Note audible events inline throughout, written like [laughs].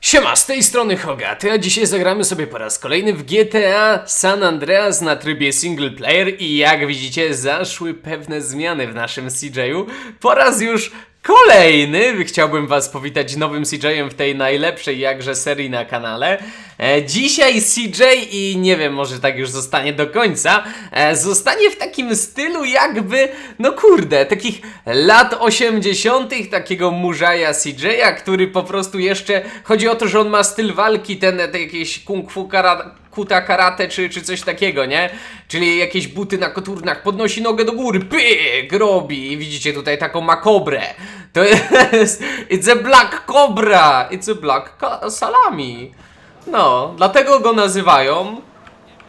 Siema, z tej strony Hogaty, a dzisiaj zagramy sobie po raz kolejny w GTA San Andreas na trybie single player i jak widzicie zaszły pewne zmiany w naszym CJ-u. Po raz już kolejny chciałbym was powitać nowym CJ-em w tej najlepszej jakże serii na kanale. E, dzisiaj CJ i nie wiem, może tak już zostanie do końca, e, zostanie w takim stylu jakby, no kurde, takich lat 80., takiego murzaja CJ-a, który po prostu jeszcze, chodzi o to, że on ma styl walki, ten, te jakieś kung fu kara, kuta karate czy, czy coś takiego, nie? Czyli jakieś buty na koturnach, podnosi nogę do góry, pyk, robi i widzicie tutaj taką makobrę. To jest, it's a black cobra, it's a black salami. No, dlatego go nazywają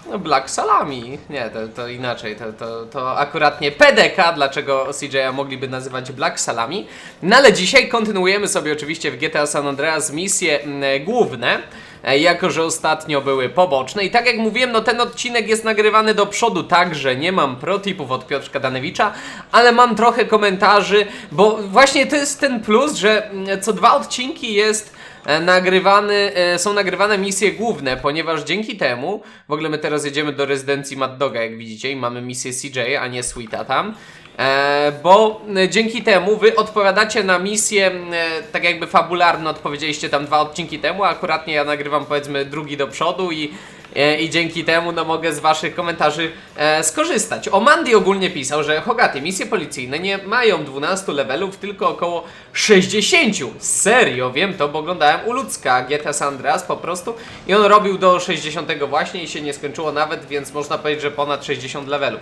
no, Black Salami. Nie, to, to inaczej. To, to, to akurat nie PDK, dlaczego CJ'a mogliby nazywać Black Salami. No ale dzisiaj kontynuujemy sobie oczywiście w GTA San Andreas misje mm, główne. e, Jako, że ostatnio były poboczne i tak jak mówiłem, no ten odcinek jest nagrywany do przodu tak, że nie mam protipów od Piotrka Danewicza, ale mam trochę komentarzy, bo właśnie to jest ten plus, że mm, co dwa odcinki jest nagrywany, e, są nagrywane misje główne, ponieważ dzięki temu, w ogóle my teraz jedziemy do rezydencji Mad Doga, jak widzicie, i mamy misję CJ, a nie Sweeta tam. E, bo e, dzięki temu wy odpowiadacie na misje, e, tak jakby fabularne odpowiedzieliście tam dwa odcinki temu, akuratnie ja nagrywam powiedzmy drugi do przodu i, e, i dzięki temu no mogę z waszych komentarzy e, skorzystać. O Mandy ogólnie pisał, że Hogaty, misje policyjne nie mają 12 levelów, tylko około 60. Serio, wiem to, bo oglądałem u Ludzka GTA San Andreas po prostu i on robił do 60 właśnie i się nie skończyło nawet, więc można powiedzieć, że ponad 60 levelów.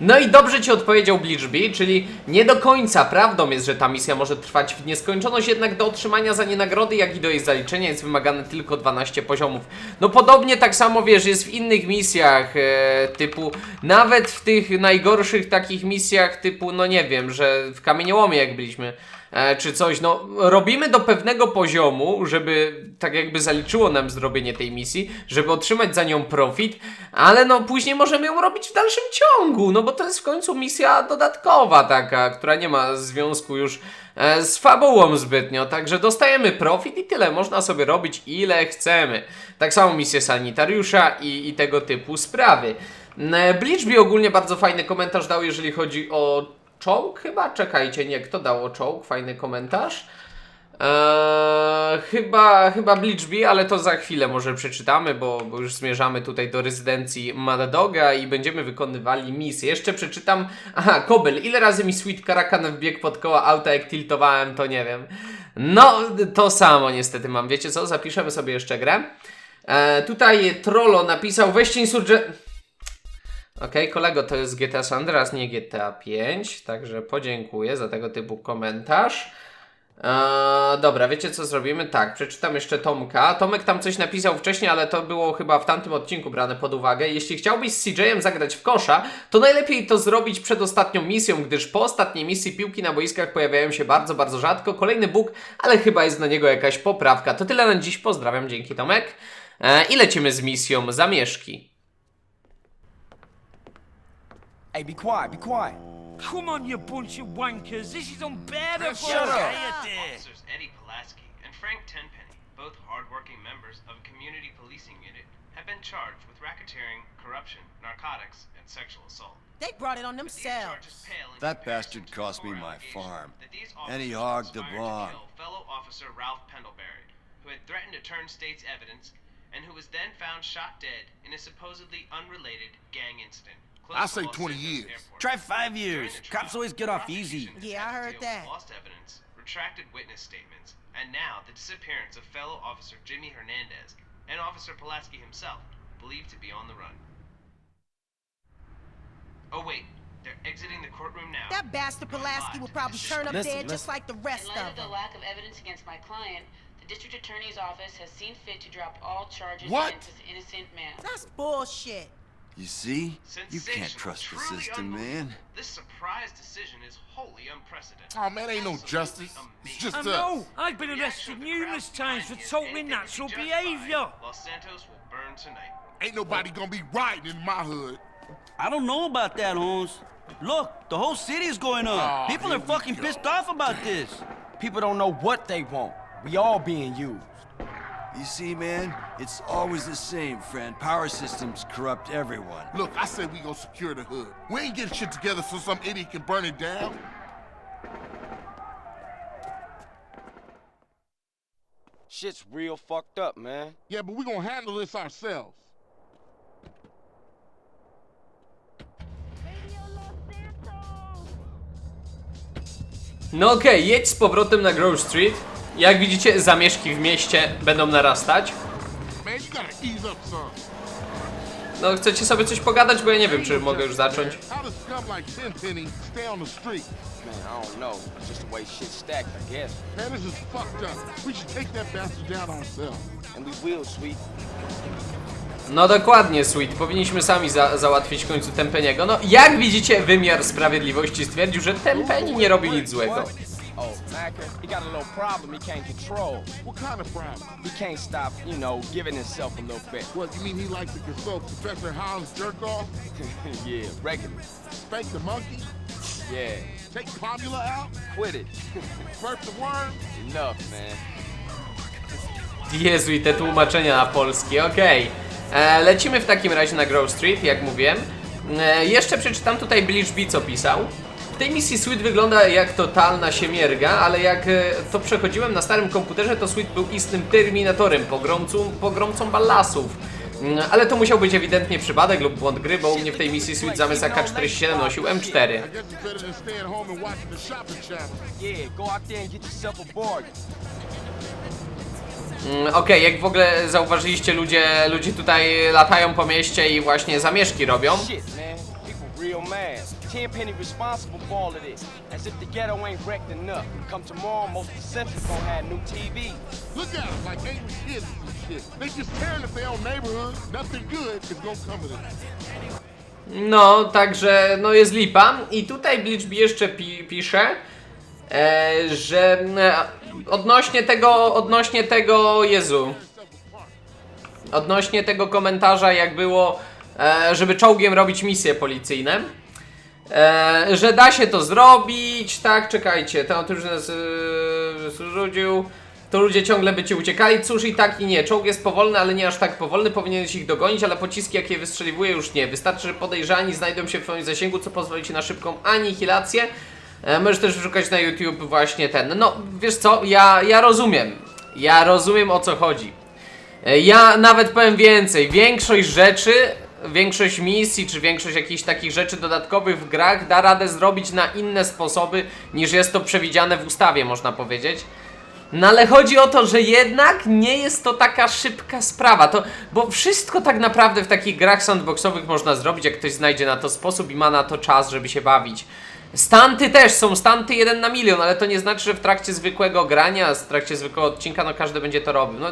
No i dobrze ci odpowiedział Bleachby, czyli nie do końca prawdą jest, że ta misja może trwać w nieskończoność, jednak do otrzymania za nie nagrody, jak i do jej zaliczenia jest wymagane tylko 12 poziomów. No podobnie tak samo wiesz, jest w innych misjach, e, typu, nawet w tych najgorszych takich misjach, typu, no nie wiem, że w kamieniołomie jak byliśmy, czy coś, no robimy do pewnego poziomu, żeby tak jakby zaliczyło nam zrobienie tej misji, żeby otrzymać za nią profit, ale no później możemy ją robić w dalszym ciągu, no bo to jest w końcu misja dodatkowa taka, która nie ma związku już e, z fabułą zbytnio, także dostajemy profit i tyle, można sobie robić ile chcemy. Tak samo misje sanitariusza i, i tego typu sprawy. E, Bleachby ogólnie bardzo fajny komentarz dał, jeżeli chodzi o czołg chyba? Czekajcie, nie, kto dał o czołg? Fajny komentarz. Eee, chyba, chyba Bleachby, ale to za chwilę może przeczytamy, bo, bo już zmierzamy tutaj do rezydencji Mad i będziemy wykonywali misję. Jeszcze przeczytam. Aha, Kobel, ile razy mi Sweet Karakan wbiegł pod koła auta, jak tiltowałem, to nie wiem. No, to samo niestety mam. Wiecie co? Zapiszemy sobie jeszcze grę. Eee, tutaj Trollo napisał, weźcie insurge... Okej, kolego, to jest GTA San Andreas, nie GTA 5, także podziękuję za tego typu komentarz. Eee, dobra, wiecie co zrobimy? Tak, przeczytam jeszcze Tomka. Tomek tam coś napisał wcześniej, ale to było chyba w tamtym odcinku brane pod uwagę. Jeśli chciałbyś z CJ-em zagrać w kosza, to najlepiej to zrobić przed ostatnią misją, gdyż po ostatniej misji piłki na boiskach pojawiają się bardzo, bardzo rzadko. Kolejny bóg, ale chyba jest na niego jakaś poprawka. To tyle na dziś, pozdrawiam, dzięki Tomek. Eee, I lecimy z misją Zamieszki. Hey, be quiet, be quiet. Come on, you bunch of wankers. This is unbearable. Shut up. Hey, there. Officers Eddie Pulaski and Frank Tenpenny, both hardworking members of a community policing unit, have been charged with racketeering, corruption, narcotics, and sexual assault. They brought it on These themselves. That bastard cost me my farm. And he hogged the conspired barn. fellow officer Ralph Pendlebury, who had threatened to turn state's evidence, and who was then found shot dead in a supposedly unrelated gang incident. Close I say 20 years. Try five years. Cops always get off easy. Yeah, I had to heard that. Lost evidence, retracted witness statements, and now the disappearance of fellow officer Jimmy Hernandez and Officer Pulaski himself, believed to be on the run. Oh wait, they're exiting the courtroom now. That bastard Pulaski will probably turn up Listen, dead just like the rest of them. In light of of the lack of evidence against my client, the district attorney's office has seen fit to drop all charges What? against this innocent man. That's bullshit. You see? You can't trust the truly system, man. This surprise decision is wholly unprecedented. Oh man, ain't no Absolutely justice. It's just I us. know. I've been arrested of the crowd numerous times for totally anything to be natural behaviour. Los Santos will burn tonight. Ain't nobody gonna be riding in my hood. I don't know about that, Holmes. Look, the whole city is going up. Ah, People are fucking pissed off about this. People don't know what they want. We all being used. You see, man, it's always the same, friend. Power systems corrupt everyone. Look, I said we gonna secure the hood. We ain't getting shit together so some idiot can burn it down. Shit's real fucked up, man. Yeah, but we gonna handle this ourselves. No okej, jedź z powrotem na Grove Street. Jak widzicie, zamieszki w mieście będą narastać. No, chcecie sobie coś pogadać, bo ja nie wiem, czy mogę już zacząć. No dokładnie, Sweet. Powinniśmy sami za załatwić w końcu Tempeniego. No, jak widzicie, wymiar sprawiedliwości stwierdził, że Tempeni nie robi nic złego. Oh, Macker, he got a little problem he can't control. What kind of problem? He can't stop, you know, giving himself a little bit. What, you mean he likes to consult Professor Hound's jerk off? [laughs] yeah, regular. Spank the monkey? Yeah, Take Pomula out? quit it. [laughs] Burp the worm? Enough, man. Jezu, i te tłumaczenia na polski, okej. E, Lecimy w takim razie na Grove Street, jak mówiłem. E, jeszcze przeczytam tutaj Bleach B, co pisał. W tej misji Sweet wygląda jak totalna siemierga, ale jak e, to przechodziłem na starym komputerze, to Sweet był istnym terminatorem, pogromcą, pogromcą ballasów. Mm, Ale to musiał być ewidentnie przypadek lub błąd gry, bo u mnie w tej misji Sweet zamiast AK-47 nosił M4. I guess it's better than staying home and watching the shopping channel. Yeah, go out there and get yourself a bargain. Mm, Okej, jak w ogóle zauważyliście, ludzie, ludzie tutaj latają po mieście i właśnie zamieszki robią. Tenpenny responsible for all of this. As if the ghetto ain't wrecked enough. Come tomorrow, most of the Simpsons gonna have new TV. Look at them like angry kids and shit. They just tearing up their own neighborhood. Nothing good is gonna come of it. No, także no jest lipa. I tutaj Bleach B jeszcze pi pisze, e, że e, odnośnie tego, odnośnie tego, Jezu, odnośnie tego komentarza, jak było, e, żeby czołgiem robić misje policyjne, e, że da się to zrobić, tak, czekajcie, ten otóż nas e, rzucił, to ludzie ciągle by ci uciekali, cóż i tak i nie, czołg jest powolny, ale nie aż tak powolny, powinieneś ich dogonić, ale pociski jakie wystrzeliwuje już nie, wystarczy, że podejrzani znajdą się w twoim zasięgu, co pozwoli ci na szybką anihilację, e, możesz też wyszukać na YouTube właśnie ten, no wiesz co, ja, ja rozumiem, ja rozumiem o co chodzi. E, Ja nawet powiem więcej. Większość rzeczy, większość misji, czy większość jakichś takich rzeczy dodatkowych w grach da radę zrobić na inne sposoby, niż jest to przewidziane w ustawie, można powiedzieć. No ale chodzi o to, że jednak nie jest to taka szybka sprawa, to, bo wszystko tak naprawdę w takich grach sandboxowych można zrobić, jak ktoś znajdzie na to sposób i ma na to czas, żeby się bawić. Stanty też są, stanty jeden na milion, ale to nie znaczy, że w trakcie zwykłego grania, w trakcie zwykłego odcinka, no każdy będzie to robił. No,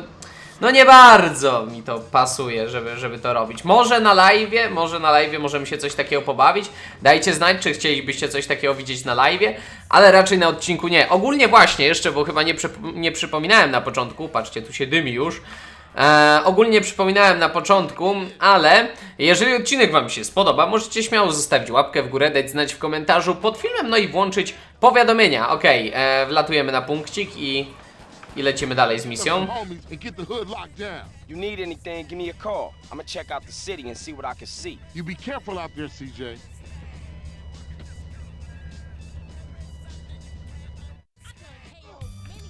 no nie bardzo mi to pasuje, żeby, żeby to robić. Może na live, może na live możemy się coś takiego pobawić. Dajcie znać, czy chcielibyście coś takiego widzieć na live, ale raczej na odcinku nie. Ogólnie właśnie jeszcze, bo chyba nie, przyp- nie przypominałem na początku, patrzcie, tu się dymi już. E, ogólnie przypominałem na początku, ale jeżeli odcinek Wam się spodoba, możecie śmiało zostawić łapkę w górę, dać znać w komentarzu pod filmem, no i włączyć powiadomienia. Okej, e, wlatujemy na punkcik i, i lecimy dalej z misją. Some homies and get the hood locked down. You need anything, give me a call. I'ma check out the city and see what I can see. You be careful out there, CJ.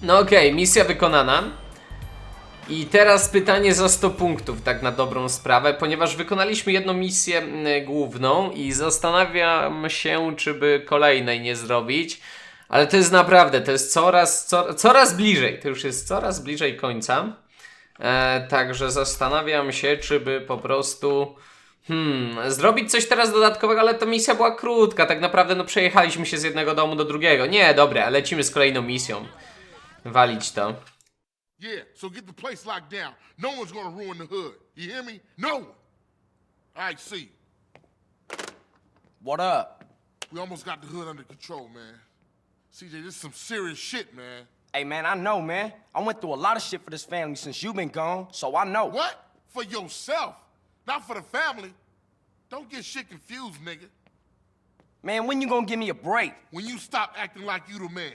No okej, misja wykonana. I teraz pytanie za 100 punktów, tak na dobrą sprawę, ponieważ wykonaliśmy jedną misję mm, główną i zastanawiam się, czy by kolejnej nie zrobić. Ale to jest naprawdę, to jest coraz, co, coraz bliżej, to już jest coraz bliżej końca. E, także zastanawiam się, czy by po prostu hmm, zrobić coś teraz dodatkowego, ale ta misja była krótka, tak naprawdę no przejechaliśmy się z jednego domu do drugiego. Nie, dobra, lecimy z kolejną misją. Walić to. Yeah, so get the place locked down. No one's gonna ruin the hood. You hear me? No one. All right, see. What up? We almost got the hood under control, man. CJ, this is some serious shit, man. Hey, man, I know, man. I went through a lot of shit for this family since you've been gone, so I know. What? For yourself, not for the family. Don't get shit confused, nigga. Man, when you gonna give me a break? When you stop acting like you the man.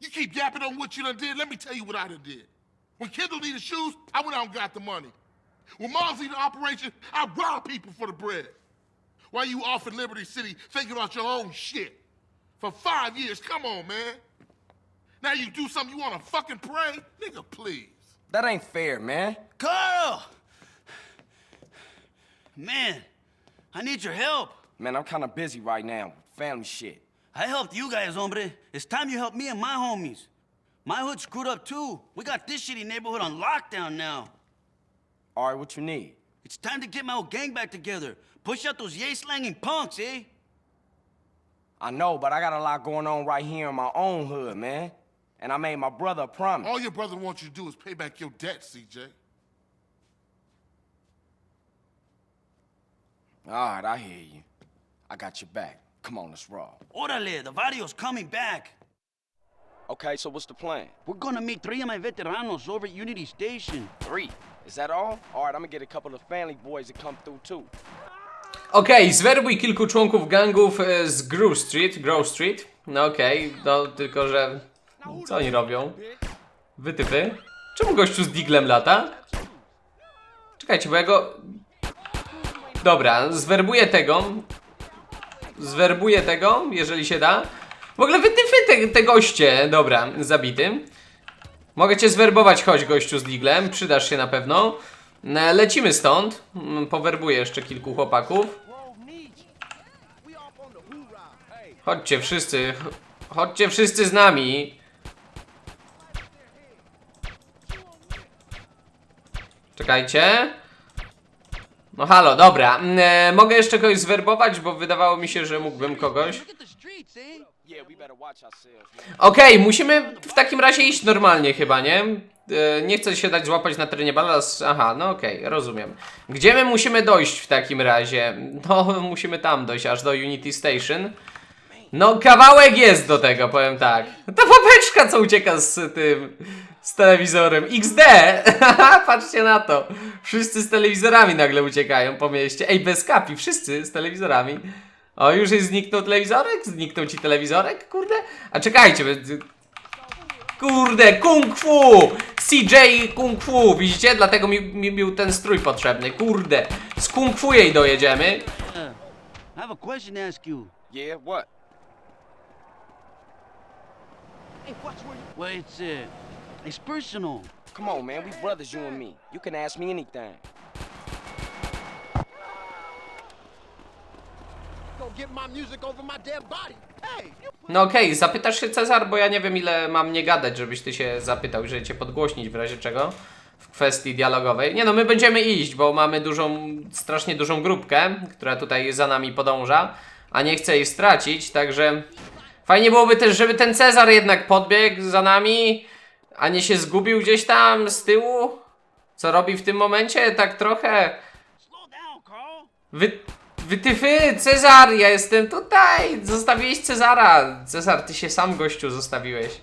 You keep yapping on what you done did, let me tell you what I done did. When Kendall needed shoes, I went out and got the money. When Mars needed operation, I robbed people for the bread. Why you off in Liberty City thinking about your own shit. For five years, come on, man. Now you do something you wanna fucking pray? Nigga, please. That ain't fair, man. Carl! Man, I need your help. Man, I'm kinda busy right now with family shit. I helped you guys, hombre. It's time you help me and my homies. My hood screwed up too. We got this shitty neighborhood on lockdown now. All right, what you need? It's time to get my old gang back together. Push out those yay slanging punks, eh? I know, but I got a lot going on right here in my own hood, man. And I made my brother a promise. All your brother wants you to do is pay back your debt, CJ. All right, I hear you. I got your back. Come on, let's roll. Orale, the Vario's coming back. Okay, so what's the plan? We're gonna meet three of my veteranos over at Unity Station. Three. Is that all? All right, I'm gonna get a couple of family boys to come through too. Okej, zwerbuj kilku członków gangów e, z Grove Street, Grove Street. No okej, no tylko że... Co oni robią? Wytypy? Czemu gościu z diglem lata? Czekajcie, bo ja go... Dobra, zwerbuję tego. Zwerbuję tego, jeżeli się da. W ogóle wytypy te, te goście. Dobra, zabity. Mogę cię zwerbować, chodź gościu z diglem, przydasz się na pewno. E, Lecimy stąd. Mm, Powerbuję jeszcze kilku chłopaków. Chodźcie wszyscy. ch- Chodźcie wszyscy z nami. Czekajcie. No halo, dobra. Mm, E, mogę jeszcze kogoś zwerbować, bo wydawało mi się, że mógłbym kogoś. Okej, musimy w takim razie iść normalnie chyba, nie? E, nie chcę się dać złapać na terenie balas. Aha, no okej, rozumiem. Gdzie my musimy dojść w takim razie? No, [laughs] musimy tam dojść, aż do Unity Station. No, kawałek jest do tego, powiem tak. Ta babeczka, co ucieka z tym, z telewizorem. XD! Haha, [laughs] Patrzcie na to. Wszyscy z telewizorami nagle uciekają po mieście. Ej, bez kapi, wszyscy z telewizorami. O, już jest zniknął telewizorek? Zniknął ci telewizorek? Kurde. A czekajcie, Kurde, kung fu! CJ kung fu, widzicie? Dlatego mi, mi był ten strój potrzebny. Kurde, z kung fu jej dojedziemy. Uh, I have a question to ask you. Yeah, what? Well, it's, uh, it's personal. Come on, man. We brothers, you and me. You can ask me anything. No okej, zapytasz się Cezar, bo ja nie wiem ile mam nie gadać, żebyś ty się zapytał, żeby cię podgłośnić w razie czego w kwestii dialogowej. Nie no, my będziemy iść, bo mamy dużą, strasznie dużą grupkę, która tutaj za nami podąża, a nie chcę jej stracić, także fajnie byłoby też, żeby ten Cezar jednak podbiegł za nami, a nie się zgubił gdzieś tam z tyłu. Co robi w tym momencie? Tak trochę... Wy, wytyfy, Cezar, ja jestem tutaj. Zostawiłeś Cezara. Cezar, ty się sam gościu zostawiłeś.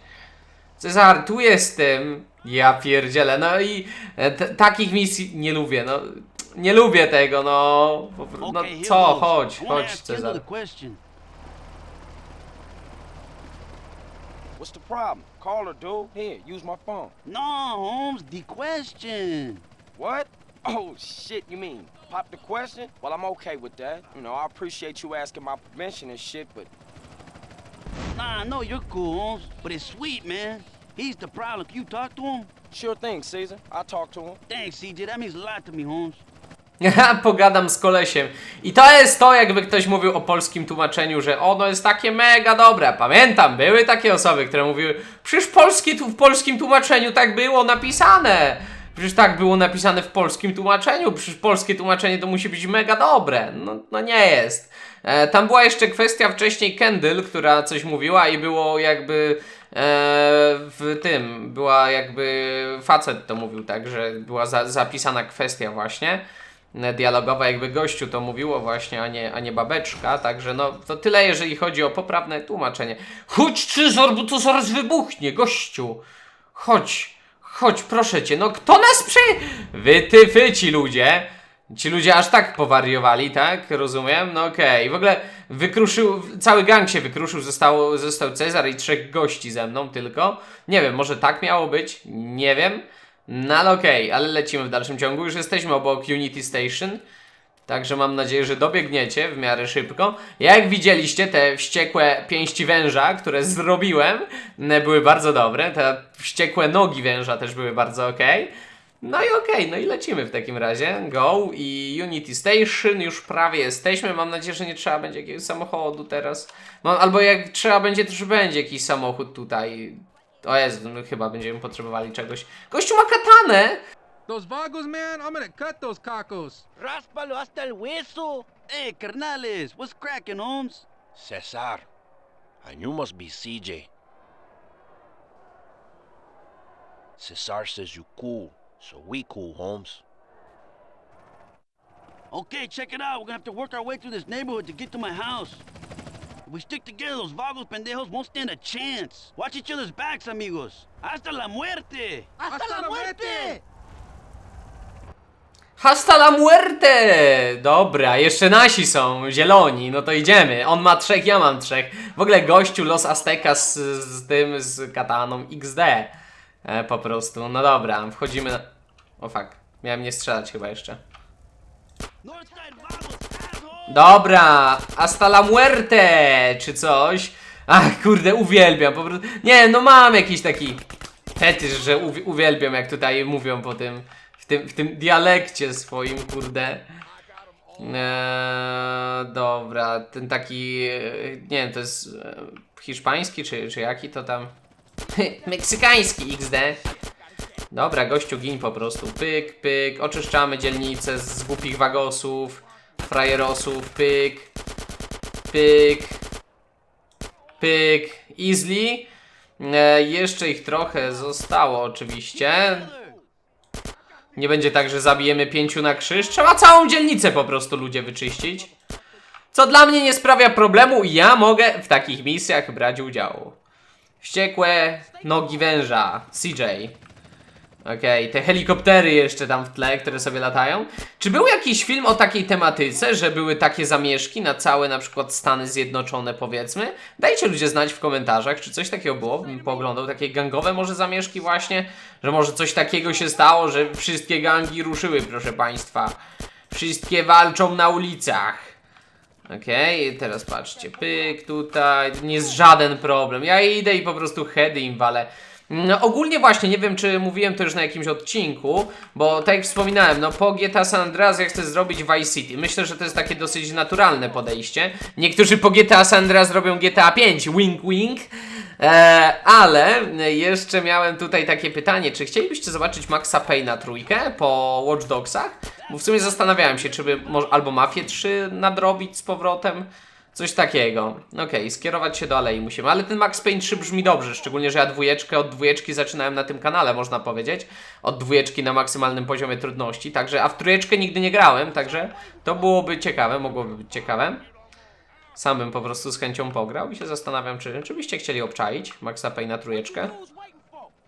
Cezar, tu jestem. Ja pierdzielę. No i e, takich misji nie lubię, no. Nie lubię tego, no. No co, chodź, chodź, Cezar. What's the problem? Call her, dude. Here, use my phone. No, Holmes, the question. What? Oh, shit, you mean? Pop the question? Well, I'm okay with that. You know, I appreciate you asking my permission and shit, but Nah, I know you're cool, Holmes, but it's sweet, man. He's the problem. Can you talk to him? sure thing, Caesar. I'll talk to him. Thanks, CJ. That means a lot to me, Holmes. Pogadam z kolesiem. I to jest to, jakby ktoś mówił o polskim tłumaczeniu, że ono jest takie mega dobre. Pamiętam, były takie osoby, które mówiły, przecież polskie, tu w polskim tłumaczeniu tak było napisane. Przecież tak było napisane w polskim tłumaczeniu. Przecież polskie tłumaczenie to musi być mega dobre. No, no nie jest. E, tam była jeszcze kwestia wcześniej Kendall, która coś mówiła i było jakby e, w tym, była jakby facet to mówił tak, że była za, zapisana kwestia właśnie dialogowa, jakby gościu to mówiło właśnie, a nie, a nie babeczka, także no to tyle jeżeli chodzi o poprawne tłumaczenie. Chodź Cezar, bo to zaraz wybuchnie, gościu! Chodź, chodź, proszę cię, no kto nas przy... Wytyfy ci ludzie! Ci ludzie aż tak powariowali, tak? Rozumiem? No okej. W ogóle wykruszył, cały gang się wykruszył, został, został Cezar i trzech gości ze mną tylko. Nie wiem, może tak miało być? Nie wiem. No ale okej, ale lecimy w dalszym ciągu. Już jesteśmy obok Unity Station. Także mam nadzieję, że dobiegniecie w miarę szybko. Jak widzieliście, te wściekłe pięści węża, które zrobiłem, były bardzo dobre. Te wściekłe nogi węża też były bardzo ok. No i okej, no i lecimy w takim razie. Go i Unity Station, już prawie jesteśmy. Mam nadzieję, że nie trzeba będzie jakiegoś samochodu teraz. No, albo jak trzeba będzie, to już będzie jakiś samochód tutaj. O Jezu, no, chyba będziemy potrzebowali czegoś. Gościu ma katanę! Those vagos, man, I'm gonna cut those cacos. Ráspalo hasta el hueso. Hey, carnales, what's cracking, Holmes? Cesar, and you must be CJ. Cesar says you cool, so we cool, Holmes. Okay, check it out. We're gonna have to work our way through this neighborhood to get to my house. We stick together, those vagos pendejos won't stand a chance. Watch each other's backs, amigos. Hasta la muerte. Hasta la muerte! Hasta la muerte! Dobra, jeszcze nasi są, zieloni, no to idziemy. On ma trzech, ja mam trzech. W ogóle gościu Los Aztecas z, z tym, z kataną XD. E, po prostu, no dobra, wchodzimy na... O fuck, miałem nie strzelać chyba jeszcze. Northside vagos. Dobra, hasta la muerte, czy coś. Ach, kurde, uwielbiam, po prostu. Nie, no mam jakiś taki fetysz, że uwi- uwielbiam, jak tutaj mówią po tym, w tym, w tym dialekcie swoim, kurde. Eee, dobra, ten taki, e, nie wiem, to jest e, hiszpański, czy, czy jaki to tam? [laughs] Meksykański XD. Dobra, gościu gin po prostu. Pyk, pyk. Oczyszczamy dzielnicę z głupich wagosów, frajerosów. Pyk, pyk, pyk. Easily. E, jeszcze ich trochę zostało oczywiście. Nie będzie tak, że zabijemy pięciu na krzyż. Trzeba całą dzielnicę po prostu ludzie wyczyścić. Co dla mnie nie sprawia problemu i ja mogę w takich misjach brać udział. Wściekłe nogi węża. CJ. Okej, te helikoptery jeszcze tam w tle, które sobie latają. Czy był jakiś film o takiej tematyce, że były takie zamieszki na całe na przykład Stany Zjednoczone powiedzmy? Dajcie ludzie znać w komentarzach, czy coś takiego było, bym pooglądał, takie gangowe może zamieszki właśnie, że może coś takiego się stało, że wszystkie gangi ruszyły, proszę państwa. Wszystkie walczą na ulicach. Okej, teraz patrzcie, pyk tutaj, nie jest żaden problem. Ja idę i po prostu heady im walę. No, ogólnie właśnie, nie wiem czy mówiłem to już na jakimś odcinku, bo tak jak wspominałem, no po GTA San Andreas ja chcę zrobić Vice City. Myślę, że to jest takie dosyć naturalne podejście. Niektórzy po GTA San Andreas robią GTA 5, wink wink. E, ale jeszcze miałem tutaj takie pytanie, czy chcielibyście zobaczyć Maxa Payne'a trójkę po Watch Dogsach? Bo w sumie zastanawiałem się, czy by albo Mafię 3 nadrobić z powrotem, coś takiego. Okej, skierować się do Alei musimy, ale ten Max Payne 3 brzmi dobrze, szczególnie, że ja dwójeczkę od dwójeczki zaczynałem na tym kanale, można powiedzieć. Od dwójeczki na maksymalnym poziomie trudności, także, a w trójeczkę nigdy nie grałem, także to byłoby ciekawe, mogłoby być ciekawe. Sam bym po prostu z chęcią pograł i się zastanawiam, czy, czy byście chcieli obczaić Maxa Payne'a trójeczkę.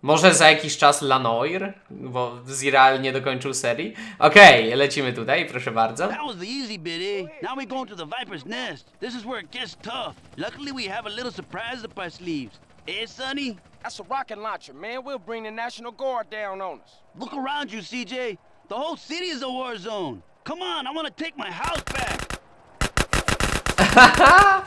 Może za jakiś czas Lanoir, bo Ziral nie dokończył serii. Okej, lecimy tutaj, proszę bardzo. That was the easy bit, eh? Now we going to the Viper's Nest. This is where it gets tough. Luckily, we have a little surprise up our sleeves. Eh, Sonny? That's a rocket launcher, man. We'll bring the National Guard down on us. Look around you, CJ. The whole city is a war zone. Come on, I want to take my house back.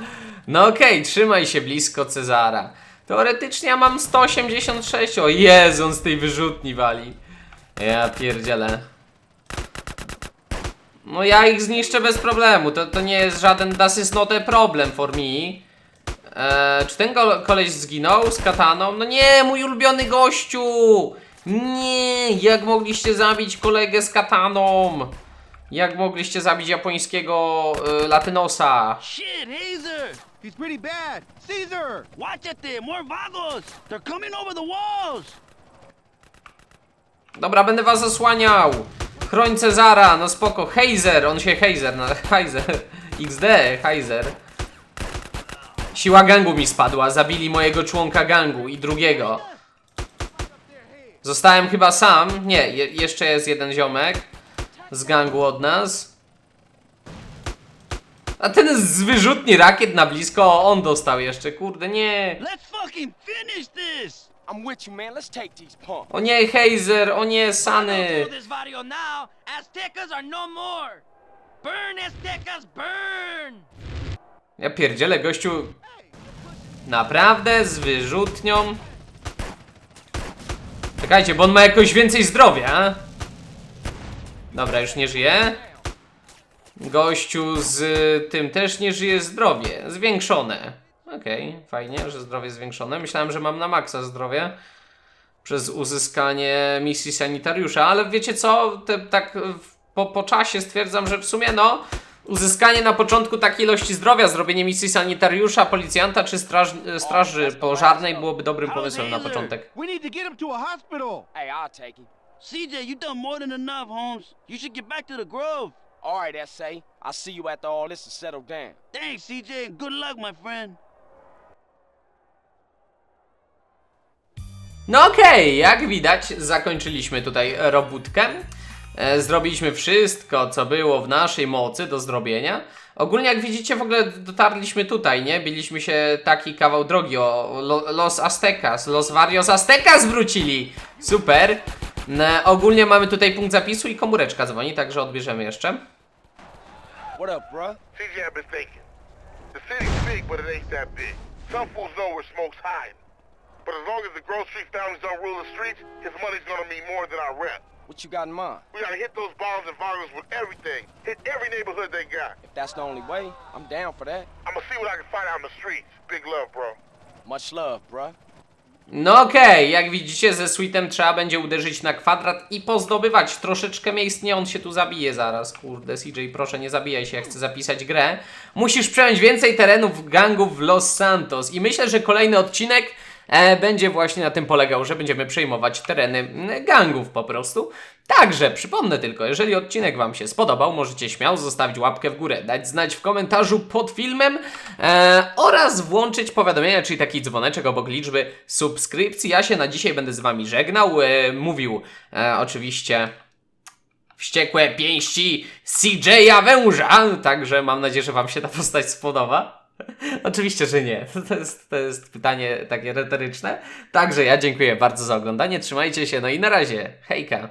[laughs] No okej, trzymaj się blisko Cezara. Teoretycznie ja mam 186. O Jezu, on z tej wyrzutni wali. Ja pierdzielę. No ja ich zniszczę bez problemu. To, to nie jest żaden das is not a problem for me. Eee, czy ten koleś zginął z kataną? No nie, mój ulubiony gościu! Nie, jak mogliście zabić kolegę z kataną? Jak mogliście zabić japońskiego e, latynosa? Shit! He's pretty bad. Caesar! Watch it there, more vagos! They're coming over the walls! Dobra, będę was zasłaniał. Chroń Cezara, no spoko. Heizer, on się Heizer, no [laughs] Heizer. XD, Heizer. Siła gangu mi spadła, zabili mojego członka gangu i drugiego. Zostałem chyba sam. Nie, je jeszcze jest jeden ziomek. z gangu od nas. A ten z wyrzutni rakiet na blisko, on dostał jeszcze, kurde, nie. Let's fucking finish this! I'm with you, man. Let's take these punks. O nie, Hazer, o nie, Sany. throw this video now. Aztecas are no more. Burn, Aztecas, burn! Ja pierdzielę, gościu. Naprawdę z wyrzutnią. Czekajcie, bo on ma jakoś więcej zdrowia. Dobra, już nie żyje. Gościu z tym też nie żyje zdrowie. Zwiększone. Okej, fajnie, że zdrowie zwiększone. Myślałem, że mam na maksa zdrowie. Przez uzyskanie misji sanitariusza, ale wiecie co? Te, tak po, po czasie stwierdzam, że w sumie no. Uzyskanie na początku takiej ilości zdrowia, zrobienie misji sanitariusza, policjanta czy straż, straży pożarnej byłoby dobrym pomysłem na początek. We need to get him to a hospital! Hey, I'll take him. CJ, you done more than enough, Holmes. You should get back to the Grove. All right, S.A. I'll see you after all this is settled down. Thanks, CJ, good luck, my friend. No okej, jak widać, zakończyliśmy tutaj robótkę. E, Zrobiliśmy wszystko, co było w naszej mocy do zrobienia. Ogólnie, jak widzicie, w ogóle dotarliśmy tutaj, nie? Biliśmy się taki kawał drogi o Lo- Los Aztecas. Los Varios Aztecas wrócili! Super! E, Ogólnie mamy tutaj punkt zapisu i komóreczka dzwoni, także odbierzemy jeszcze. What up, bruh? CJ, I've been thinking. The city's big, but it ain't that big. Some fools know where smoke's hiding. But as long as the Grove Street families don't rule the streets, his money's gonna mean more than our rent. What you got in mind? We gotta hit those bombs and with everything. Hit every neighborhood they got. If that's the only way, I'm down for that. I'm gonna see what I can find out in the streets. Big love, bro. Much love, bruh. No okej, jak widzicie ze Sweetem trzeba będzie uderzyć na kwadrat i pozdobywać. Troszeczkę miejsc, nie on się tu zabije zaraz, kurde CJ proszę nie zabijaj się, ja chcę zapisać grę. Musisz przejąć więcej terenów gangów w Los Santos. I myślę, że kolejny odcinek będzie właśnie na tym polegał, że będziemy przejmować tereny gangów po prostu. Także przypomnę tylko, jeżeli odcinek Wam się spodobał, możecie śmiało zostawić łapkę w górę, dać znać w komentarzu pod filmem e, oraz włączyć powiadomienia, czyli taki dzwoneczek obok liczby subskrypcji. Ja się na dzisiaj będę z Wami żegnał, e, mówił e, oczywiście wściekłe pięści CJ'a Węża, także mam nadzieję, że Wam się ta postać spodoba. [laughs] Oczywiście, że nie. [laughs] To jest, to jest pytanie takie retoryczne. Także ja dziękuję bardzo za oglądanie. Trzymajcie się, no i na razie. Hejka.